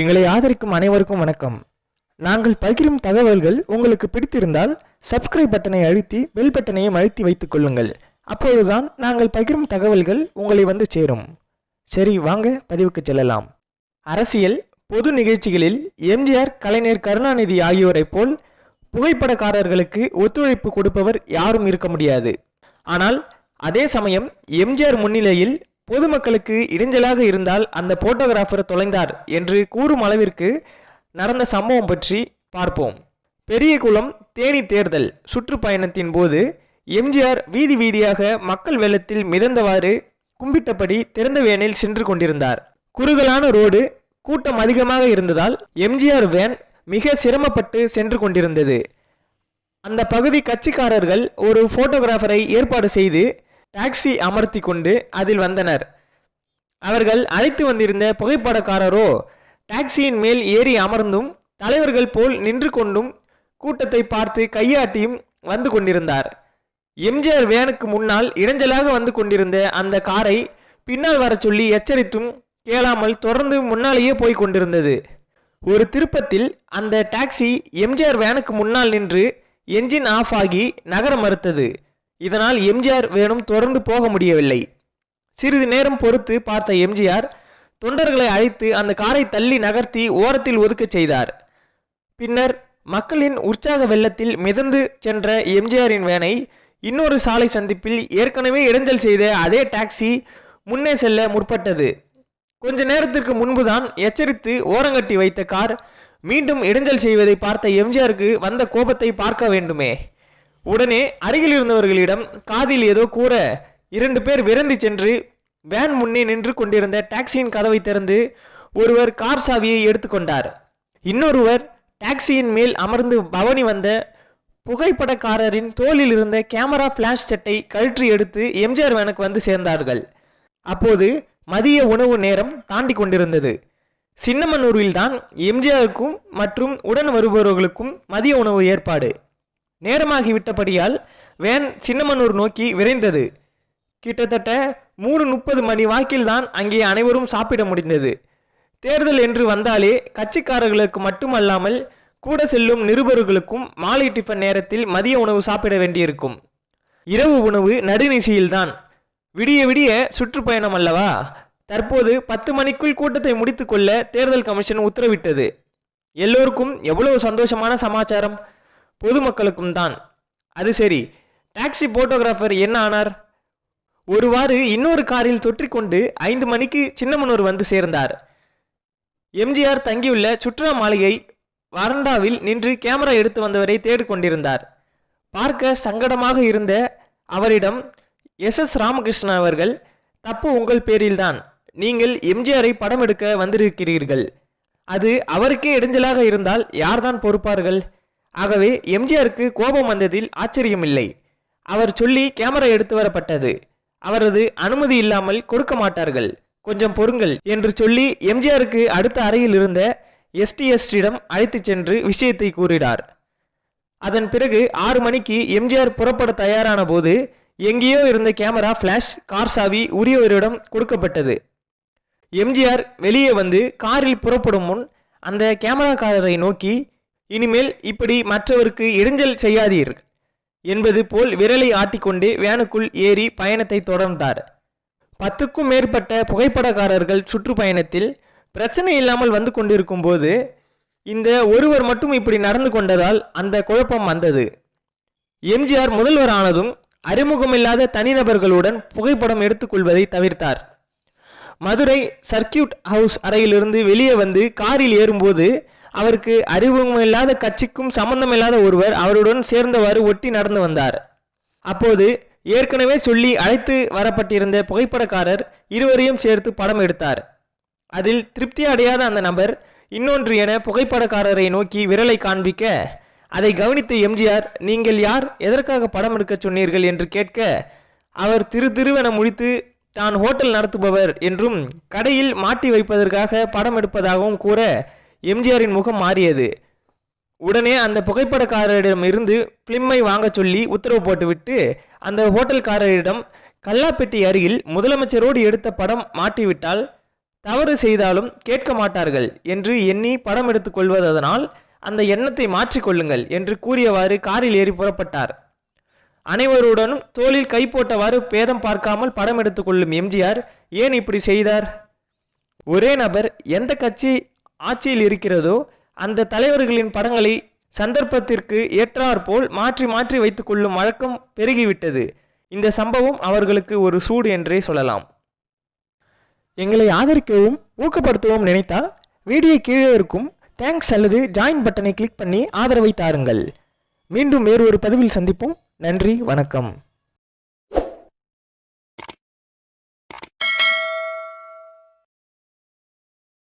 எங்களை ஆதரிக்கும் அனைவருக்கும் வணக்கம். நாங்கள் பகிரும் தகவல்கள் உங்களுக்கு பிடித்திருந்தால் சப்ஸ்கிரைப் பட்டனை அழுத்தி பெல் பட்டனையும் அழுத்தி வைத்துக் கொள்ளுங்கள். அப்பொழுதுதான் நாங்கள் பகிரும் தகவல்கள் உங்களை வந்து சேரும். சரி வாங்க பதிவுக்கு செல்லலாம். அரசியல் பொது நிகழ்ச்சிகளில் எம்ஜிஆர் கலைஞர் கருணாநிதி ஆகியோரைப் போல் புகைப்படக்காரர்களுக்கு ஒத்துழைப்பு கொடுப்பவர் யாரும் இருக்க முடியாது. ஆனால் அதே சமயம் எம்ஜிஆர் முன்னிலையில் பொதுமக்களுக்கு இடைஞ்சலாக இருந்தால் அந்த போட்டோகிராஃபர் தொலைந்தார் என்று கூறும் அளவிற்கு நடந்த சம்பவம் பற்றி பார்ப்போம். பெரியகுளம் தேனி தேர்தல் சுற்றுப்பயணத்தின் போது எம்ஜிஆர் வீதி வீதியாக மக்கள் வெள்ளத்தில் மிதந்தவாறு கும்பிட்டபடி திறந்த வேனில் சென்று கொண்டிருந்தார். குறுகலான ரோடு கூட்டம் அதிகமாக இருந்ததால் எம்ஜிஆர் வேன் மிக சிரமப்பட்டு சென்று கொண்டிருந்தது. அந்த பகுதி கட்சிக்காரர்கள் ஒரு போட்டோகிராஃபரை ஏற்பாடு செய்து டாக்ஸி அமர்த்தி கொண்டு அதில் வந்தனர். அவர்கள் அழைத்து வந்திருந்த புகைப்படக்காரரோ டாக்ஸியின் மேல் ஏறி அமர்ந்தும் தலைவர்கள் போல் நின்று கொண்டும் கூட்டத்தை பார்த்து கையாட்டியும் வந்து கொண்டிருந்தார். எம்ஜிஆர் வேனுக்கு முன்னால் இடைஞ்சலாக வந்து கொண்டிருந்த அந்த காரை பின்னால் வரச் சொல்லி எச்சரித்தும் கேளாமல் தொடர்ந்து முன்னாலேயே போய் கொண்டிருந்தது. ஒரு திருப்பத்தில் அந்த டாக்ஸி எம்ஜிஆர் வேனுக்கு முன்னால் நின்று என்ஜின் ஆஃப் ஆகி நகர மறுத்தது. இதனால் எம்ஜிஆர் வேணும் தொடர்ந்து போக முடியவில்லை. சிறிது நேரம் பொறுத்து பார்த்த எம்ஜிஆர் தொண்டர்களை அழைத்து அந்த காரை தள்ளி நகர்த்தி ஓரத்தில் ஒதுக்கச் செய்தார். பின்னர் மக்களின் உற்சாக வெள்ளத்தில் மிதந்து சென்ற எம்ஜிஆரின் வேனை இன்னொரு சாலை சந்திப்பில் ஏற்கனவே இடைஞ்சல் செய்த அதே டாக்ஸி முன்னே செல்ல முற்பட்டது. கொஞ்ச நேரத்திற்கு முன்புதான் எச்சரித்து ஓரங்கட்டி வைத்த கார் மீண்டும் இடைஞ்சல் செய்வதை பார்த்த எம்ஜிஆருக்கு வந்த கோபத்தை பார்க்க வேண்டுமே. உடனே அருகில் இருந்தவர்களிடம் காதில் ஏதோ கூற இரண்டு பேர் விரந்து சென்று வேன் முன்னே நின்று கொண்டிருந்த டாக்ஸியின் கதவை திறந்து ஒருவர் கார் சாவியை எடுத்துக்கொண்டார் இன்னொருவர் டாக்ஸியின் மேல் அமர்ந்து பவனி வந்த புகைப்படக்காரரின் தோளில் இருந்த கேமரா ஃப்ளாஷ் செட்டை கழற்றி எடுத்து எம்ஜிஆர் வேனுக்கு வந்து சேர்ந்தார்கள். அப்போது மதிய உணவு நேரம் தாண்டி கொண்டிருந்தது. சின்னமனூரில்தான் எம்ஜிஆருக்கும் மற்றும் உடன் வருபவர்களுக்கும் மதிய உணவு ஏற்பாடு. நேரமாகிவிட்டபடியால் வேன் சின்னமனூர் நோக்கி விரைந்தது. கிட்டத்தட்ட மூணு முப்பது மணி வாக்கில்தான் அங்கே அனைவரும் சாப்பிட முடிந்தது. தேர்தல் என்று வந்தாலே கட்சிக்காரர்களுக்கு மட்டுமல்லாமல் கூட செல்லும் நிருபர்களுக்கும் மாலை டிஃபன் நேரத்தில் மதிய உணவு சாப்பிட வேண்டியிருக்கும். இரவு உணவு நடுநிசையில்தான். விடிய விடிய சுற்றுப்பயணம் அல்லவா? தற்போது பத்து மணிக்குள் கூட்டத்தை முடித்துக்கொள்ள தேர்தல் கமிஷன் உத்தரவிட்டது. எல்லோருக்கும் எவ்வளவு சந்தோஷமான சமாச்சாரம்? பொதுமக்களுக்கும் தான். அது சரி. டாக்ஸி போட்டோகிராஃபர் என்ன ஆனார்? ஒருவாறு இன்னொரு காரில் தொற்றிக்கொண்டு ஐந்து மணிக்கு சின்னமனூர் வந்து சேர்ந்தார். எம்ஜிஆர் தங்கியுள்ள சுற்றுலா மாளிகை வறண்டாவில் நின்று கேமரா எடுத்து வந்தவரை தேடிக்கொண்டிருந்தார். பார்க்க சங்கடமாக இருந்த அவரிடம் எஸ். எஸ். ராமகிருஷ்ணன் அவர்கள் தப்பு உங்கள் பேரில்தான். நீங்கள் எம்ஜிஆரை படம் எடுக்க வந்திருக்கிறீர்கள். அது அவருக்கே இடைஞ்சலாக இருந்தால் யார்தான் பொறுப்பார்கள்? ஆகவே எம்ஜிஆருக்கு கோபம் வந்ததில் ஆச்சரியமில்லை. அவர் சொல்லி கேமரா எடுத்து வரப்பட்டது. அவரது அனுமதி இல்லாமல் கொடுக்க மாட்டார்கள். கொஞ்சம் பொறுங்கள் என்று சொல்லி எம்ஜிஆருக்கு அடுத்த அறையில் இருந்த எஸ்டிஎஸ்டிடம் அழைத்துச் சென்று விஷயத்தை கூறினார். அதன் பிறகு ஆறு மணிக்கு எம்ஜிஆர் புறப்பட தயாரான போது எங்கேயோ இருந்த கேமரா ஃப்ளாஷ் கார் சாவி உரியவரிடம் கொடுக்கப்பட்டது. எம்ஜிஆர் வெளியே வந்து காரில் புறப்படும் முன் அந்த கேமராக்காரரை நோக்கி இனிமேல் இப்படி மற்றவருக்கு இடைஞ்சல் செய்யாதீர் என்பது போல் விரலை ஆட்டிக்கொண்டு வேனுக்குள் ஏறி பயணத்தை தொடர்ந்தார். பத்துக்கும் மேற்பட்ட புகைப்படக்காரர்கள் சுற்றுப்பயணத்தில் பிரச்சனை இல்லாமல் வந்து கொண்டிருக்கும் போது இந்த ஒருவர் மட்டும் இப்படி நடந்து கொண்டதால் அந்த குழப்பம் வந்தது. எம்ஜிஆர் முதல்வர் ஆனதும் அறிமுகமில்லாத தனிநபர்களுடன் புகைப்படம் எடுத்துக்கொள்வதை தவிர்த்தார். மதுரை சர்க்கியூட் ஹவுஸ் அறையிலிருந்து வெளியே வந்து காரில் ஏறும்போது அவருக்கு அறிமுகமில்லாத கட்சிக்கும் சம்பந்தமில்லாத ஒருவர் அவருடன் சேர்ந்தவாறு ஒட்டி நடந்து வந்தார். அப்போது ஏற்கனவே சொல்லி அழைத்து வரப்பட்டிருந்த புகைப்படக்காரர் இருவரையும் சேர்த்து படம் எடுத்தார். அதில் திருப்தி அடையாத அந்த நபர் இன்னொன்று என புகைப்படக்காரரை நோக்கி விரலை காண்பிக்க அதை கவனித்த எம்ஜிஆர் நீங்கள் யார்? எதற்காக படம் எடுக்கச் சொன்னீர்கள்? என்று கேட்க அவர் திரு திருவென முடித்து தான் ஹோட்டல் நடத்துபவர் என்றும் கடையில் மாட்டி வைப்பதற்காக படம் எடுப்பதாகவும் கூற எம்ஜிஆரின் முகம் மாறியது. உடனே அந்த புகைப்படக்காரரிடம் இருந்து பிலிம்மை வாங்கச் சொல்லி உத்தரவு போட்டுவிட்டு அந்த ஹோட்டல்காரரிடம் கல்லாப்பெட்டி அருகில் முதலமைச்சரோடு எடுத்த படம் மாட்டிவிட்டால் தவறு செய்தாலும் கேட்க மாட்டார்கள் என்று எண்ணி படம் எடுத்துக் கொள்வதனால் அந்த எண்ணத்தை மாற்றிக்கொள்ளுங்கள் என்று கூறியவாறு காரில் ஏறி புறப்பட்டார். அனைவருடனும் தோளில் கை போட்டவாறு பேதம் பார்க்காமல் படம் எடுத்துக்கொள்ளும் எம்ஜிஆர் ஏன் இப்படி செய்தார்? ஒரே நபர் எந்த கட்சி ஆட்சியில் இருக்கிறதோ அந்த தலைவர்களின் படங்களை சந்தர்ப்பத்திற்கு ஏற்றாற்போல் மாற்றி மாற்றி வைத்துக்கொள்ளும் வழக்கம் பெருகிவிட்டது. இந்த சம்பவம் அவர்களுக்கு ஒரு சூடு என்றே சொல்லலாம். எங்களை ஆதரிக்கவும் ஊக்கப்படுத்தவும் நினைத்தால் வீடியோ கீழே இருக்கும் தேங்க்ஸ் அல்லது ஜாயின் பட்டனை கிளிக் பண்ணி ஆதரவை தாருங்கள். மீண்டும் வேறு ஒரு பதிவில் சந்திப்போம். நன்றி வணக்கம்.